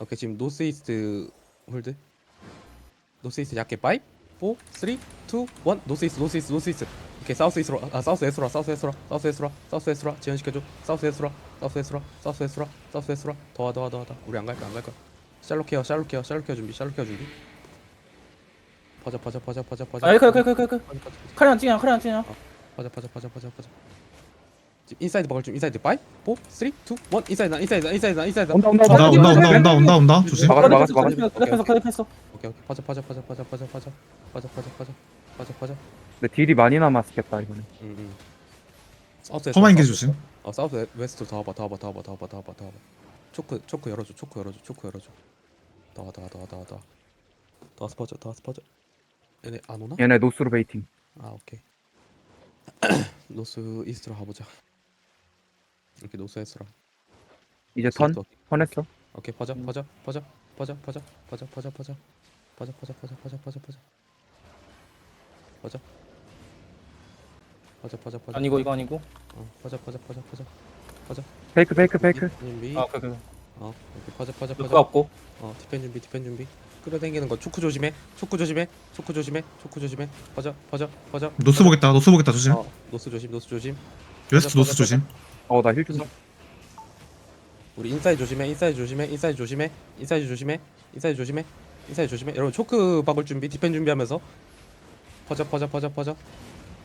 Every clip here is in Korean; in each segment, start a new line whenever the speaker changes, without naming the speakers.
오케이 지금 노스 이스트 홀드. 노스 이스트 약게 5 4 3 2 1 노스 이스트 노스 이스트 노스 이스트. 오케이 사우스 이스트로. 아 사우스 에스로 사우스 에스로 사우스 에스로 사우스 에스로. 지연시켜줘. 사우스 에스로 사우스 에스로 사우스 에스로 사우스 에스로. 더와 더와 더와 더 우리 안 갈까 안 갈까 샬롯 케어 샬롯 케어 샬롯 케어 준비 샬롯 케어 준비. 퍼져 퍼져 퍼져 퍼져 퍼져
아, 이거, 이거, 이거, 이거, 이거.
퍼져 퍼져
카리 안 찍냐, 카리 안 찍냐.
퍼져 퍼져 퍼져 퍼져 퍼져 인사이드 먹을 좀 인사이드 5 4 3 2 1 인사이드 나 인사이드 나 인사이드 나 인사이드 나
온다. 온다
온다
온다
온다 온다 온다. 온다 조심.
막았어, 막았어, 막았어.
카리 패스.
오케이 오케이. 퍼져 퍼져 퍼져 퍼져 퍼져 퍼져. 퍼져 퍼져 퍼져. 퍼져 퍼져.
근데 딜이 많이 남았겠다 이번에.
응응 사우스
소만 인게 조심.
어 사우스 웨스트로 더 와봐 더 와봐 더 와봐 더 와봐 더 와봐 더 와봐. 초크 초크 열어줘 초크 열어줘 초크 열어줘. 더와더와더와더와더 와서 퍼져 더 와서 퍼져. 얘네 안 오나?
얘네 노스로 베이팅.
아 오케이. 노스 이스트로 가보자 이렇게 노스 이스트로
이제 턴. 턴했어
오케이 퍼져 퍼져 퍼져 퍼져 퍼져 퍼져 퍼져 퍼져 퍼져 퍼져 퍼져 퍼져 퍼져 퍼져 퍼져 퍼져 퍼져 퍼져
아니고, 이거 아니고.
어 퍼져 퍼져 퍼져 퍼져
페이크 페이크 페이크
준비
아, 오케이, 오케이.
어 오케이 퍼져 퍼져 퍼져
없고.
어 디펜 준비 디펜 준비 끌어당기는 거 초크 조심해 초크 조심해 초크 조심해 초크 조심해 퍼져 퍼져 퍼져
노스 보겠다 노스 보겠다 조심
어 노스 조심 노스 조심
웨스트 노스 조심
어 나 힐 좀.
우리 인사이드 조심해 인사이드 조심해 인사이드 조심해 인사이드 조심해 인사이드 조심해 인사이드 조심해. 여러분 초크 박을 준비 디펜 준비하면서. 퍼져 퍼져 퍼져 퍼져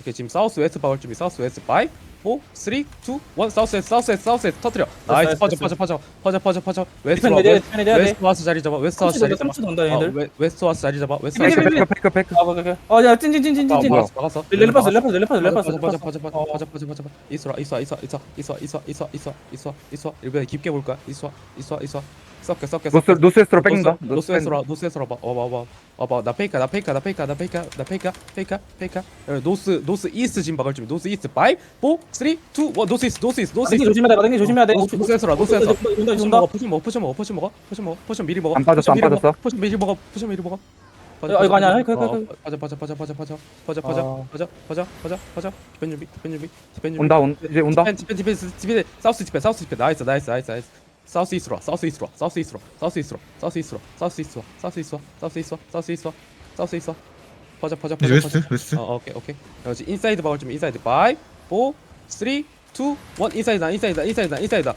이렇게 지금 사우스 웨스트 준비. 사우스 웨스트 5 4 3 2 1 사우스 웨스트 사우스 웨스트 사우스 웨스트 터뜨려. 나이스. 퍼져 퍼져 퍼져 퍼져 퍼져 퍼져. 웨스트 와
내야 돼, 내야 돼.
웨스트 와서 자리 잡아. 웨스트 와서
펀치
자리 잡아.
펀치 돈다,
어,
얘들.
웨- 웨스트 와서 자리 잡아. 웨스트 와서 자리
페이크 페이크 페이크
아, 오케이, 오케이. 어, 야, 찐, 찐, 찐, 찐, 찐,
잡아
찐.
막았어 막았어.
렐레파스, 렐레파스, 렐레파스, 렐레파스.
퍼져 퍼져 퍼져
어.
퍼져 퍼져 퍼져 퍼져 이스와 이스와 이스와 이스와 이스와 이스와 이스와 이스와 이스와 이스와 일본에 깊게 볼 거야. 이스와 이스와 이스와 섞여 섞여
노스
섞여
노스웨스트로 뺏긴다
노스웨스로 노스웨스로 와봐 와봐 와봐 와봐 나 페이카 나 페이카 나 페이카 나 페이카 나 페이카 페이카 페이카 야, 노스 노스 이스트 지금 박을 준비 노스 이스트 5 4 3 2 1 노스 이스트 노스 이스트 노스
땡기
이스트
조심해야 돼, 땡기 조심해야 돼.
노스웨스로 노스웨스로
돈다,
포션
돈다.
먹어 포션 먹어 포션 먹어 포션 먹어 포션 먹어 포션 미리 먹어
안 빠졌어,
포션 미리
안
먹어,
빠졌어.
포션 미리 먹어 포션 미리 먹어
야, 이거 아니야. 그, 그, 그.
퍼져 퍼져 퍼져 퍼져 퍼져 퍼져 퍼져
아.
퍼져 퍼져 퍼져 퍼져 디펜 준비 디펜 준비 디펜 준비
온다 온 이제 온다
디펜 디펜 디펜 디펜 사우스 디펜 사우스 디펜 나이스 나이스 나이스 나이스 사우스 이스트로 와, 사우스 이스트로 와, 사우스 이스트로 와, 사우스 이스트로 와, 사우스 이스트로 와, 사우스 이스트로 와, 사우스 이스트로 와, 사우스 이스트로 와, 사우스 이스트로 와, 사우스 이스트로 와. 퍼져 퍼져 퍼져
웨스트
퍼져.
웨스트
어 오케이 오케이 그렇지 인사이드 박을 준비 인사이드 5 4 3 2 1 인사이드다 인사이드다 인사이드다 인사이드다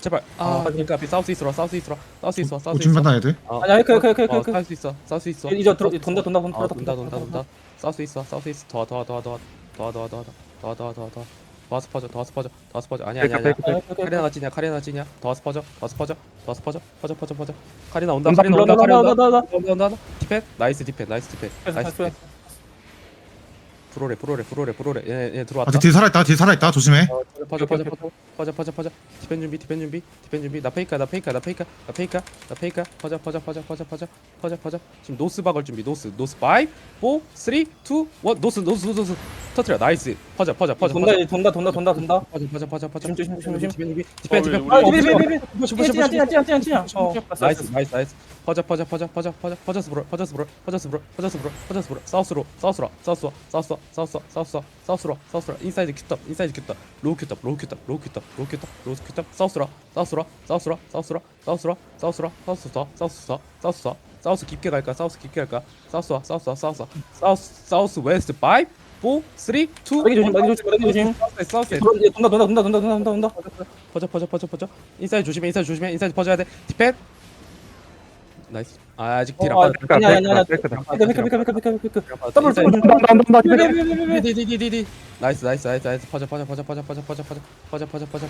제발 아
아,
그러니까 사우스 이스트로 와, 사우스 이스트로 와, 사우스 이스트로 와, 사우스
오줌
이스트로 와.
받아야 돼
어,
아니야, 이렇게,
어,
이렇게.
사우스 있어 사우스 있어
이제 들어- 돈다, 돈다, 돈다,
어,
돈다,
돈다 돈다 돈다 사우스 있어 사우스 있어 더와 더와 더와 더와 더와 더와 더와 더와 더와 더와 더와 더와서 퍼져 더와서 퍼져 더와서 퍼져. 아니야 아니야 아니야.
페이크 페이크 페이크
카리나 찌냐 카리나 찌냐. 더와서 퍼져 더와서 퍼져 더와서 퍼져 퍼져 퍼져 퍼져. 카리나 온다 카리나
온다,
카리나
온다,
온다
온다,
디펜? 나이스 디펜 나이스 디펜. 나이스 디펜. 프로레 프로레 프로레 프로레 얘, 얘 들어왔다
아뒤 뒤에 살아있다 뒤에 살아있다 조심해
어, 퍼져 퍼져 퍼져 퍼져 퍼져 퍼져 디펜 준비 디펜 준비 디펜 준비 나 페이카 나 페이카 나 페이카 나 페이카 나 페이카 퍼져 퍼져 퍼져 퍼져 퍼져 퍼져 퍼져 지금 노스 박을 준비 노스 노스 5 4 3 2 1 노스 노스 노스 노스 터트려 나이스 퍼져 퍼져 퍼져
돈다,
퍼져
돈다, 돈다, 돈다, 돈다.
퍼져 퍼져 퍼져 퍼져
조심, 조심, 조심.
디펜 준비 디펜 디펜
아,
어, 푸시,
찌야,
푸시,
찌야, 찌야, 찌야, 찌야. 어,
나이스 나이스 나이스 퍼져 퍼져 퍼져 퍼져 퍼져 퍼져스 브로 퍼져스 브로 퍼져스 브로 퍼져스 브로 퍼져스 브로 사우스로 사우스로 사우스로 사우스로 사우스 사우스 사우스로 사우스로. 인사이드 큐탑 인사이드 큐탑 로우 큐탑 로우 큐탑 로우 큐탑 로우 큐탑 로우 큐탑 사우스로 사우스로 사우스로 사우스로 사우스로 사우스로 사우스 서 사우스 서 사우스 서 사우스 깊게 갈까? 사우스 깊게 갈까? 사우스 와 사우스 와 사우스 사우스 사우스 웨스트 5 4 3 2
1 조심 조심 조심.
사우스
돈다 돈다 돈다 돈다 돈다 돈다
퍼져 퍼져 퍼져 퍼져. 인사이드 조심해 인사이드 조심해 인사이드 퍼져야 돼. 디펜 나이스 아, 아직 딜안
어,
빠졌
아니야, 아니야, 아니야.
페이크다
피카, 피카, 피카, 피카, 피카, 피카.
딜안
더블. 더블,
온다 온다 온다
나이스 나이스 나이스 나이스 퍼져 퍼져 퍼져 퍼져 퍼져 퍼져 퍼져 퍼져 퍼져 퍼져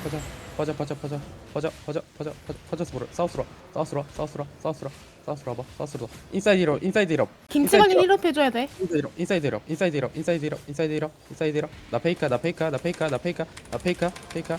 퍼져 퍼져 퍼져 퍼져 퍼져 퍼져 퍼져 퍼져 사우스로 사우스로 사우스로 사우스로 사우스로 봐 사우스로 인사이드 히로 인사이드 히로
김치관리 힐업 해줘야 돼.
인사이드 히로 인사이드 히로 인사이드 히로 인사이드 히로 인사이드 히로 인사이드 나 페이카 나 페이카 나 페이카 나 페이카 나 페이카 페이카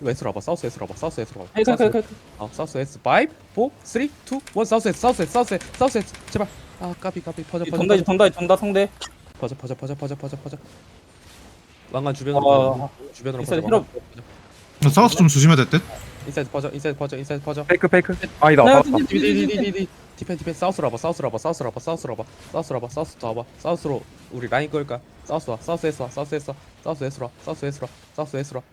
웨스로 와봐. 사우스 웨스로 와봐. 사우스 웨스로 와봐
헤이 헤이 헤이
어, 사우스 S 5 4 3 2 1 사우스 S 사우스 S 사우스 S 사우스 S 제발. 아 까비 까비. 퍼져 퍼져
돈다 돈다 돈다 성대.
퍼져 퍼져 퍼져 퍼져 퍼져 퍼져. 왕관 주변으로
어,
퍼져. 주변으로
인사이드
퍼져.
힐업.
퍼져.
사우스 좀 조심해야 될 듯?
인사이드 퍼져 인사이드 퍼져 인사이드 퍼져.
페이크 페이크 아니다.
네,
맞다
디디디디디디 디펜 디펜 사우스로 와봐 사우스로 와봐 사우스로 와봐 사우스로 와봐 사우스로 와봐 사우스 더 와봐 사우스로 우리 라인 끌까 사우스 와 사우스 에스 와 사우스 에스 와 사우스 에스로 와 사우스 에스로 와 사우스 에스로 와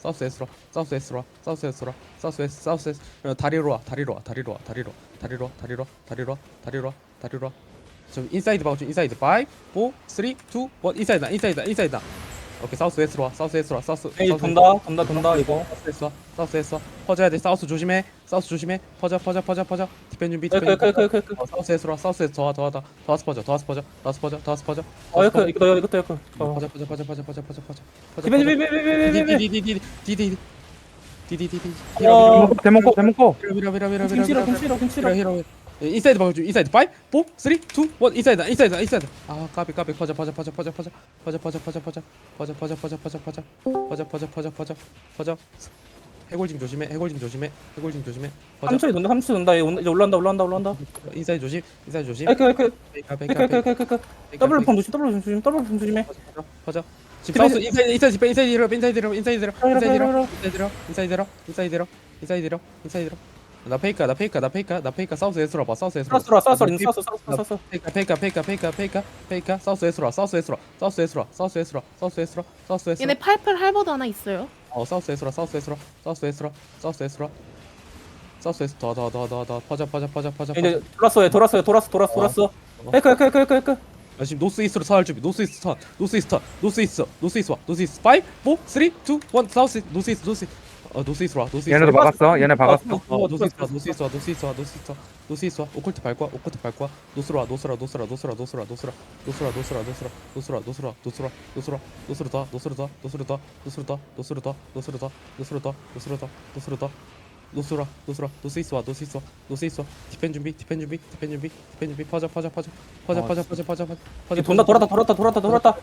사우스 에스로 와 사우스 에스로 와 사우스 에스로 와 사우스 에스로 와 사우스 에스 사우스 에스 어, 다리로 와 다리로 와 다리로 와 다리로 와 다리로 와 다리로 와 다리로 와 다리로 와 다리로 와좀 인사이드 봐좀 인사이드 5 4 3 2 1 인사이드 나 인사이드 나 인사이드 나 오케이 사우스 웨스로 와. 사우스 웨스로 와. 사우스
에이
사우스
돈다 돈다 돈다 이거
사우스 웨스 와. 사우스 웨스 와. 퍼져야 돼. 사우스 조심해. 사우스 조심해. 퍼져 퍼져 퍼져 퍼져. 디펜 준비 디펜 준비.
크크크크크
어, 사우스 웨스로 와. 사우스 웨스 더와. 더와 더 더와스 퍼져 더와스 퍼져 더와스 퍼져 더와스 퍼져.
어 이거 이거 이것도 이거. 어.
퍼져 퍼져 퍼져 퍼져 퍼져 퍼져. 퍼져
디펜 디펜 디펜 디펜 디펜.
디디 디디 디 디 디디 디디디디
어.
데몬 코 데몬 코
히로 히로 히로 히로 히로
김치로
히로
김치로 김치로.
히로 히로 인사이드 봐줘 인사이드 5 4 3 2 1 인사이드 인사이드 인사이드 아 까비 까비 퍼져 퍼져 퍼져 퍼져 퍼져 퍼져 퍼져 퍼져 퍼져 퍼져 퍼져 퍼져 퍼져 퍼져 퍼져 퍼져 퍼져 퍼져 퍼져 해골징 조심해 해골징 조심해 해골징 조심해 퍼져
3초 돈다 3초 돈다 이제 올라온다 올라온다 올라온다
인사이드 조심 인사이드 조심
에크 에크 에크 에크 에크 에크 더블 폼 조심 더블 폼 조심 더블 폼 조심해
퍼져 퍼져 지금 사우스 인사이드 인사이드 인사이드 히로 인사이드 히로 인사이드 히로 인사이드 히로 인사이드 히로 인사이드 히로 인사이드 히로 인사이드 히로 인사이드 히로 나 페이카 나 페이카 나 페이카 나 페이카 사우스 에스로 봐 사우스 에스로
사우스로 사우스로 인 사우스 사우스 사우스
페이카 페이카 페이카 페이카 페이카 페이카 사우스 에스로 사우스 에스로 사우스 에스로 사우스 에스로 사우스 에스로 사우스 에스로
얘네 팔팔 할버드 하나 있어요.
어 사우스 에스로 사우스 에스로 사우스 에스로 사우스 에스로 사우스 에스 더더더더더 퍼져 퍼져 퍼져 퍼져
이제 돌았어요 돌았어요 돌았어 돌았어 돌았어 에크 에크 에크 에크 에크
아, 지금 노스 이스트로 서할 준비 노스 이스트 턴 노스 이스트 턴 노스 이스트 노스 이스트 와 노스 이스트 5 4 3 2 1 사우스 노스 이스트 노스 이스트 어 노스 이스트로 와 노스 이스트
얘네도 막았어 얘네 박았어
어, 노스 이스트 와 노스 이스트 와 노스 이스트 와 노스 이스트 와 노스 이스트 와 오컬트 밟고 와 오컬트 밟고 와 노스로 와 노스로 와 노스로 와 노스로 와 노스로 와 노스로 와 노스로 와 노스로 와 노스로 와 노스로 와 노스로 와 노스로 와 노스로 더 노스로 더 노스로 더 노스로 더 노스로 더 노스로 더 노스로 더 노스로 더 노스로 더 노스라 노스라 노스 이스트 와 노스 이스트 와 노스 이스트 와 디펜 준비 디펜 준비 디펜 준비 디펜 준비 퍼져 퍼져 퍼져 퍼져 퍼져 퍼져 퍼져 퍼져 퍼져
돈다 돌았다 돌았다 돌았다 돌았다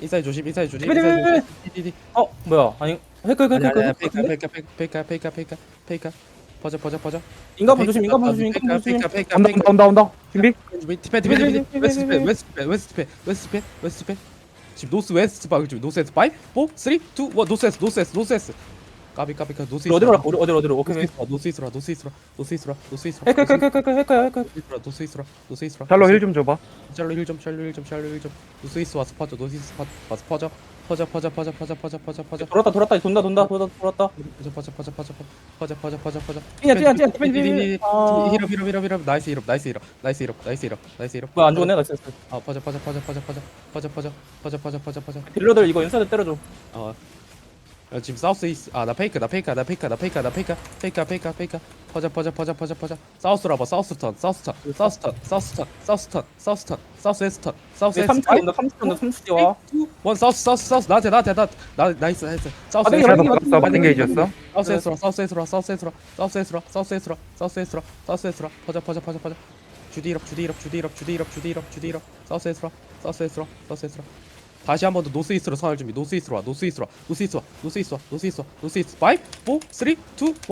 인사이드 조심 인사이드 조심 인사이드 조심. 디디디
어 뭐야? 아니 에크 에크
아니 아니
에크
페이카
에크.
페이카 페이카 페이카 페이카. 페이카 퍼져 퍼져 퍼져
인간분 조심 인간분 조심 인간분 조심.
페이카 페이카
온다
페이카
온다 온다. 온다 준비?
디펜 디펜 디펜. 디펜 웨스트 디펜 웨스트 디펜 웨스트 디펜 웨스트 디펜 웨스트 디펜. 지금 노스 웨스트 박을 준비 노스 웨스트. 5 4 3 2 1 노스 웨스트 노스 웨스트 노스 웨스트 까비 까비 까비 노스
어디로 갈까 어디 어디로 어디로 오케이
노스 이스트라 노스 이스트라 노스 이스트라 노스 이스트라
에크 에크 에크 에크 에크 에크
이스트라 노스 이스트라 노스 이스트라
샬로 힐 좀 줘봐
샬로 1점 샬로 1점 샬로 1점 노스 이스트 와서 퍼져 노스 이스트 와서 퍼져 퍼져 퍼져 퍼져 퍼져 퍼져 퍼져 퍼져
돌았다 돌았다 돈다 돈다 돌았다 돌았다
퍼져 퍼져 퍼져 퍼져 퍼져 퍼져 퍼져 퍼져
뛰어 뛰어 뛰어 아
히럽 히럽 히럽 히럽 나이스 히럽 나이스 히럽 나이스 히럽 나이스 히럽 나이스 히럽
뭐야 안 죽었네 나이스
아 퍼져 퍼져 퍼져 퍼져 퍼져 퍼져 퍼져 퍼져 퍼져 퍼져
딜러들 이거 인사이드 때려줘
어 어, 지금 사우스 이스 아나 페이크 나 페이크 나 페이크 나 페이크 나 페이크 페이크 페이크 페이크 퍼져 퍼져 퍼져 퍼져 퍼져 사우스로 와봐 사우스 턴 사우스 턴 사우스 턴 사우스 턴 사우스 턴 사우스 턴 사우스 웨스트 턴 사우스 웨스트
3초 온다 3초 온다 3초 뛰어
원 사우스 사우스 사우스 나한테 나한테 나 나- 나이스 나이스 사우스
아,
웨스트
바팅 게이지였어
사우스 웨스트로 사우스 웨스트로 사우스 웨스트로 사우스 웨스트로 사우스 웨스트로 사우스 웨스트로 사우스 웨스트로 퍼져 퍼져 퍼져 퍼져 주디 이럽 주디 이럽 주디 이럽 주디 이럽 주디 이럽 주디 이럽 사우스 웨스트로 사우스 웨스트로 사우스 웨스트로 다시 한 번 더 노스 이스트로 선을 준비 노스 이스트로 와 노스 이스트로 와 노스 이스트 와 노스 이스트 와 노스 이스트 와 노스 이스트 5 4 3 2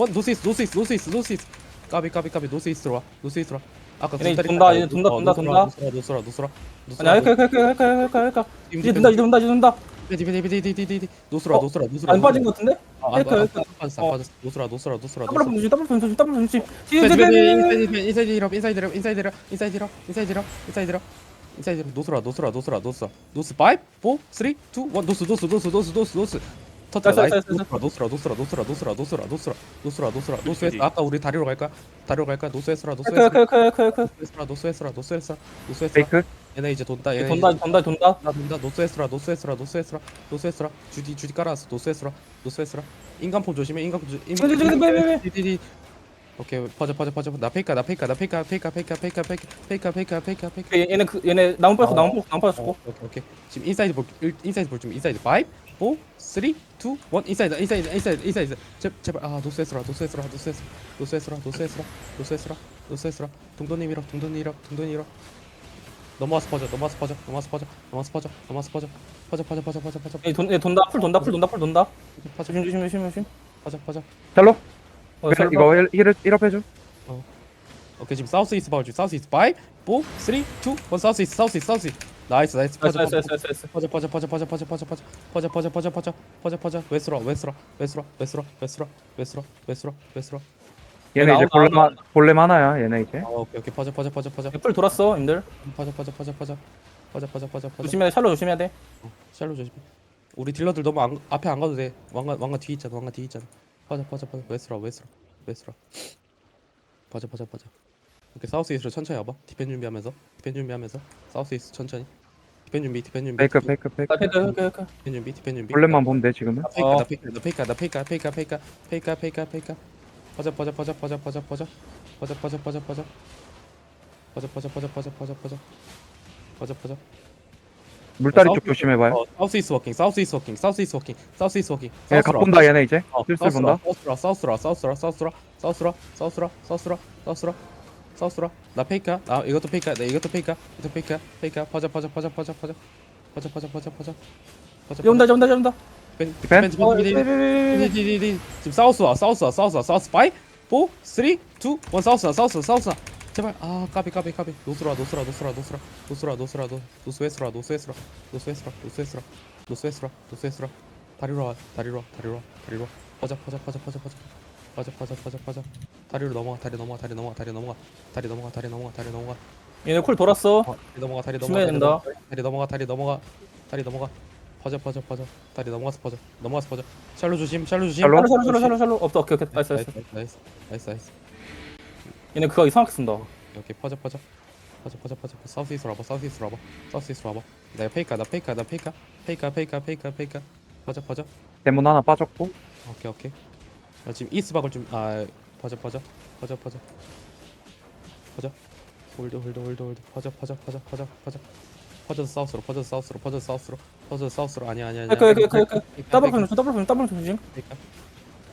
1 노스 이스트 노스 이스트 노스 이스트 노스 이스트 까비 까비 까비 노스 이스트로 와 노스 이스트로 와 아까
얘네 돈다. 얘네 돈다,
어,
돈다, 돈다.
노스라 노스라 노스라
아니 에크 에크 에크 에크 에크 에크 이제 돈다 이제 돈다 이제 돈다
디디디디디디디 노스라
어,
노스라 노스라
안 빠진 것 같은데?
아, 안
에크.
빠졌어
어.
안 빠졌어 노스라 노스라 노스라
더블 분지 더블 분지 더블 분지
인사이드 인사이드 인사이드 인사이드 인사이드 인사이드 인사이드 인사이드 히럽 노스라 노스라 노스라 노스라. 노스 노스 5 4 3 2 1 노스 노스 노스 노스 노스 노스. 터트라
됐어,
나이스. 노스라 노스라 노스라 노스라 노스라 노스라 노스라 노스라. 노스에서 아까 우리 다리로 갈까? 다리로 갈까? 노스에스라 노스에스라. 노스에스라 노스에스라 노스에스라 노스에스라. 얘네 이제 돈다. 얘네
돈다
이제
돈다 돈다?
나 돈다. 노스에스라 노스에스라 노스에스라 노스에스라. 주디 주디 깔아놨어. 노스에스라 노스에스라. 인간폼 조심해. 인간폼 조심
저
오케이 퍼져 퍼져 퍼져. 나 페이카 나 페이카 나 페이카 페이카 페이카 페이카 페이카 페이카 페이카 페이카 페이카.
얘- 얘네 그 얘네 나무 빠졌어
어.
나무 빠졌어 나무 빠졌어.
어, 오케이 오케이. 지금 인사이드 볼 일- 인사이드 볼좀 인사이드. 5 4 3 2 1 인사이드 인사이드 인사이드 인사이드. 제, 제발 아 노스 에스라 노스 에스라 노스 에스라 노스 에스라 노스 에스라 노스 에스라 노스 에스라. 동돈님 이러 동돈님 이러 동돈님 이러 넘어와서 퍼져 넘어와서 퍼져 넘어와서 퍼져 넘어와서 퍼져 넘어와서 퍼져 퍼져 퍼져 퍼져 퍼져 퍼져.
얘 돈, 얘 돈다. 풀 돈다 풀 돈다 풀 돈다.
퍼져.
조심 조심 조심 조심.
퍼져 퍼져.
샬로
어, 잘
이거 1, 1, 1업 해줘
오케이 지금 사우스 이스트 봐줘 사우스 이스트 5 4 3 2 1 사우스 이스트 사우스 이스트 사우스 이스트 나이스 나이스 퍼져
나이스
퍼져
나이스 나이스
퍼져 퍼져 퍼져 퍼져 퍼져 퍼져 퍼져 퍼져 퍼져 퍼져 퍼져 퍼져 퍼져 웨스로 웨스로 웨스로 웨스로 웨스로 웨스로 웨스로 웨스로
얘네 이제
나온다,
볼렘
나온다.
볼렘 하나야 얘네 이제
아 오케이 오케이 퍼져 퍼져 퍼져 퍼져
풀 돌았어 님들
퍼져 퍼져 퍼져 퍼져 퍼져 퍼져 퍼져 퍼져
조심해야 돼 샬로 조심해야 돼
샬로 조심 우리 딜러들 너무 안, 앞에 안 가도 돼 왕관 왕관 뒤에 있잖아 왕관 뒤에 있잖아 퍼져 퍼져 퍼져 웨스로 웨스로 웨스로 퍼져 퍼져 퍼져 오케이 사우스 이스트로 천천히 와봐 디펜 준비하면서 디펜 준비하면서 사우스 이스트 천천히 디펜 준비 디펜 준비
페이크
디펜
페이크 페이크
아, 페이크 페이크
디펜 준비 디펜 준비
볼렘만 보면 돼 지금은
나 페이카
어.
나 페이카 나 페이카 나 페이카 페이카 페이카 페이카 페이카 페이카 퍼져 퍼져 퍼져 퍼져 퍼져 퍼져 퍼져 퍼져 퍼져 퍼져 퍼져 퍼져 퍼져 퍼져 퍼져 퍼져 퍼져 퍼져
물다리
사우스-
쪽 조심해봐요.
어, 사우스 이스 워킹 사우스 이스 워킹 사우스 이스 워킹 사우스 이스 워킹.
얘각 본다 얘네 이제.
어,
슬슬 본다.
사우스라 사우스라 사우스라 사우스라 사우스라 사우스라 사우스라 사우스라 사우스라 나 페이카 나 이것도 페이카 나 이것도 페이카 이것도 페이카 페이카 퍼져 퍼져 퍼져 퍼져 퍼져. 퍼져 퍼져 퍼져 퍼져. 퍼져
얘 온다 얘 온다 얘 온다.
디펜
디펜?
디펜
어,
디펜 디펜
네,
디디디디 지금 사우스 와 사우스 와 사우스 와. 사우스 5 4 3 2 1 사우스 와. 사우스 와 사우스 와 제발. 아 까비 까비 까비. 노스라 노스라 노스라 노스라. 노스라 노스라 노 노스웨스라 노스웨스라. 노스웨스라 노스웨스라. 노스웨스라 노스웨스라. 다리로 와 다리로 와 다리로 와 다리로 와. 퍼져 퍼져 퍼져 퍼져 퍼져. 퍼져 퍼져 퍼져 퍼져. 다리로 넘어가 다리 넘어가 다리 넘어가 다리 넘어가. 다리 넘어가 다리 넘어가 다리 넘어가.
얘네 쿨 돌았어.
다리 넘어가 다리 넘어가 다리. 넘어가, 다리 넘어가 다리 넘어가. 다리 넘어가. 퍼져 퍼져 퍼져. 다리 넘어가서 퍼져. 넘어가서 퍼져. 샬로 조심 샬로 조심.
샬로?
샬로 샬로 샬로 없어 오케이 오케이.
나이스 나이스 나이스 나이스
얘네 그거 이상하게 쓴다.
오케이 퍼져 퍼져. 퍼져 퍼져 퍼져. 사우스 이스로 와봐 사우스 이스로 와봐. 사우스 이스로 와봐. 내가 페이카 나 페이카 나 페이카. 페이카 페이카 페이카 페이카. 퍼져 퍼져.
데몬 하나 빠졌고.
오케이 오케이. 나 지금 이스 박을 좀아 퍼져 퍼져. 퍼져 퍼져. 퍼져. 홀드 홀드 홀드 홀드. 퍼져 퍼져 퍼져 퍼져 퍼져. 퍼져서 사우스로 퍼져서 사우스로 퍼져서 사우스로. 퍼져서 사우스로. 아니야 아니야 아니야.
페이크 페이크 페이크
페이카,
더블
페이카.
조심 더블 조심 더블 조심
그러니까.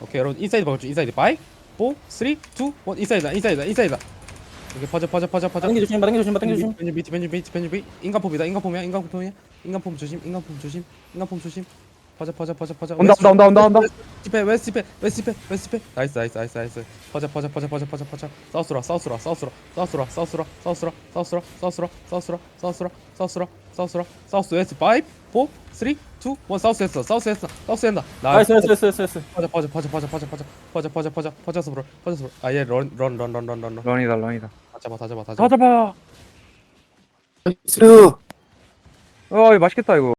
오케이 여러분 인사이드 박을 좀 인사이드. 5 4 3 2 1 인사이드다 인사이드다 인사이드다 오케이 퍼져 퍼져 퍼져 퍼져
당겨 조심 당겨 조심 당겨 조심
벤주비벤주비벤주비 인간폼이다 인간폼이야 인간폼이야 인간폼 조심 인간폼 조심 인간폼 조심 퍼져 퍼져 퍼져 퍼져
온다 온다 온다 온다 온다
웨스트페 웨스트페 웨스트페 웨스트페 나이스 나이스 나이스 나이스 퍼져 퍼져 퍼져 퍼져 퍼져 퍼져 사우스라 사우스라 사우스라 사우스라 사우스라 사우스라 사우스라 사우스라 사우스라 사우스라 사우스라 사우스라 사우스 웨스트 5 4 3 2 1 사우스 웨스트 사우스 웨스트 사우스 웨스트
나이스 나이스 나이스 나이스 나이스
퍼져 퍼져 퍼져 퍼져 퍼져 퍼져 퍼져 퍼져 퍼져 퍼져서 불어 퍼져서 불어 아얘 런런런런 런런
런이다 런이다
다 잡아 다 잡아
다다
잡아
잡아 어이 맛있겠다 이거